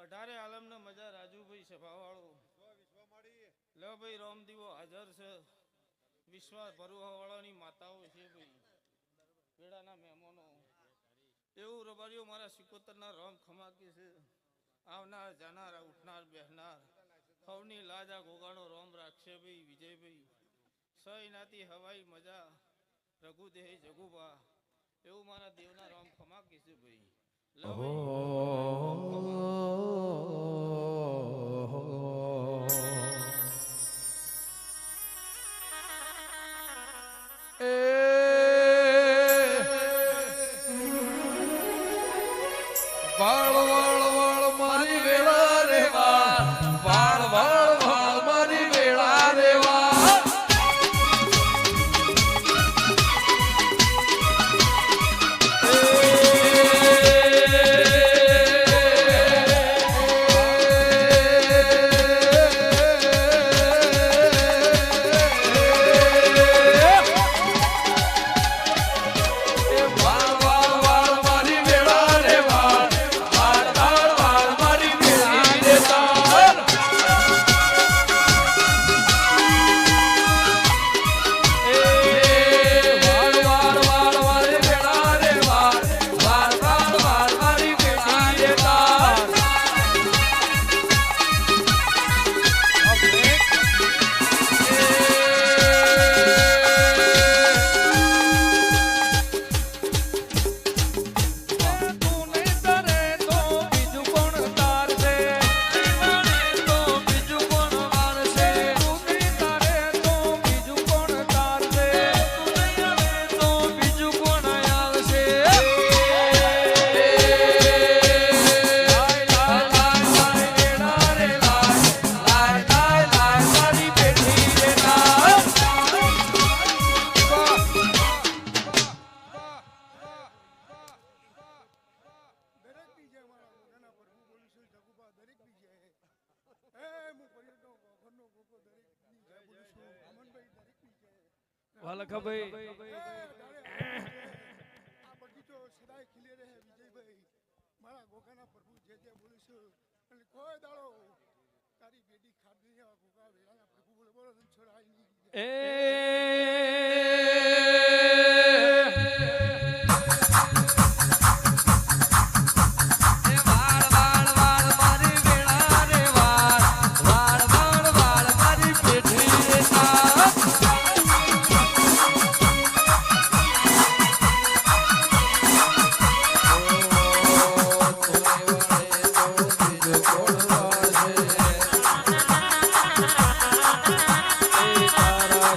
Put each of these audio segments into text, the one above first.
અઢારે આલમનો મજા રાજુભાઈ સભાવાળો. લ ભાઈ રામદીવો હાજર છે. વિશ્વાસ ભરવાવાળાની માતાઓ છે ભાઈ. પેડાના મહેમાનો. એવું રબારીઓ મારા સિકોતરના રામ ખમાકી છે. આવનાર જાનાર ઉઠનાર બેહનાર. સૌની લાજા ગોગાનો રોમ રાખશે ભાઈ વિજયભાઈ. સૈનાથી હવાઈ મજા રઘુદેહ જગુબા એવું મારા દેવના રામ ખમાકી છે ભાઈ. લે વાલખાભાઈ. આ બગીચો સદાય ખીલે રહે વિજયભાઈ. મારા ગોગાના પ્રભુ જે જે બોલું છું અને કોઈ દાડો તારી બેટી ખાધી ગોગા વેળાના પ્રભુ બોલે બોલો છોડાય નહીં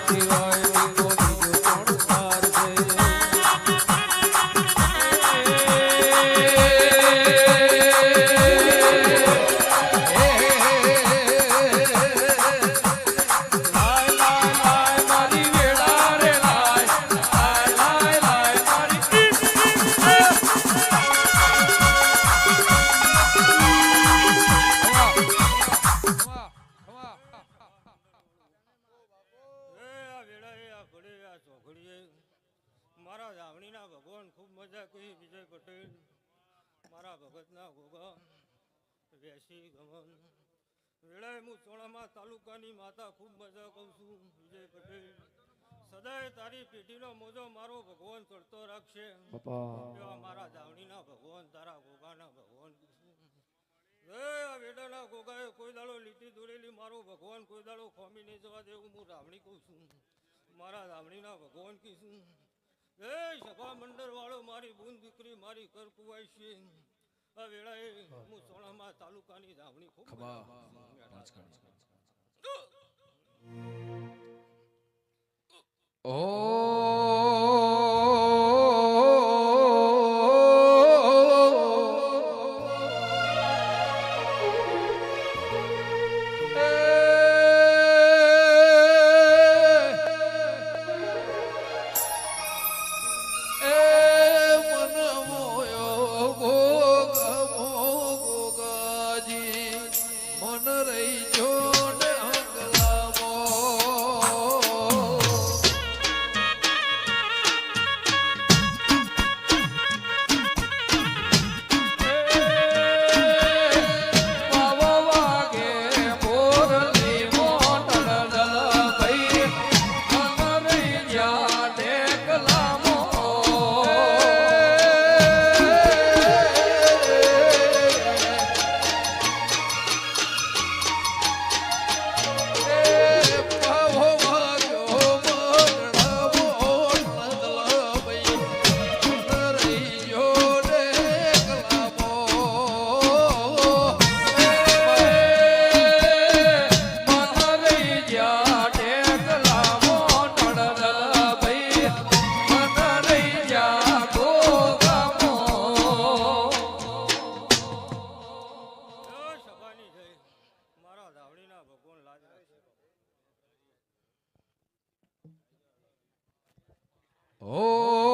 Happy ઘડીએ મારા જાવણીના ભગવાન ખૂબ મજા કરી વિજય પટેલ મારા ભગતના ગોગા વેસી ગમન. વેળાએ હું ચોણામાં તાલુકાની માતા ખૂબ મજા કહું છું વિજય પટેલ. સદાય તારી પેઢીનો મોજો મારો ભગવાન ચડતો રાખશે. એવા મારા જાવણીના ભગવાન તારા ગોગાના ભગવાન. આ વેડાના ગોગાએ કોઈ દાડો લીટી દોરેલી મારો ભગવાન કોઈ દાડો ખોમી નહીં જવા દેવું હું રાવણી કહું છું. મારા રામણીના ભગવાન કહીશું એ સભા મંડળ વાળો મારી બૂન દીકરી મારી કર કુવાય છે. આ વેળાએ હું સોણામાં તાલુકાની રામણી ખૂબ મન Oh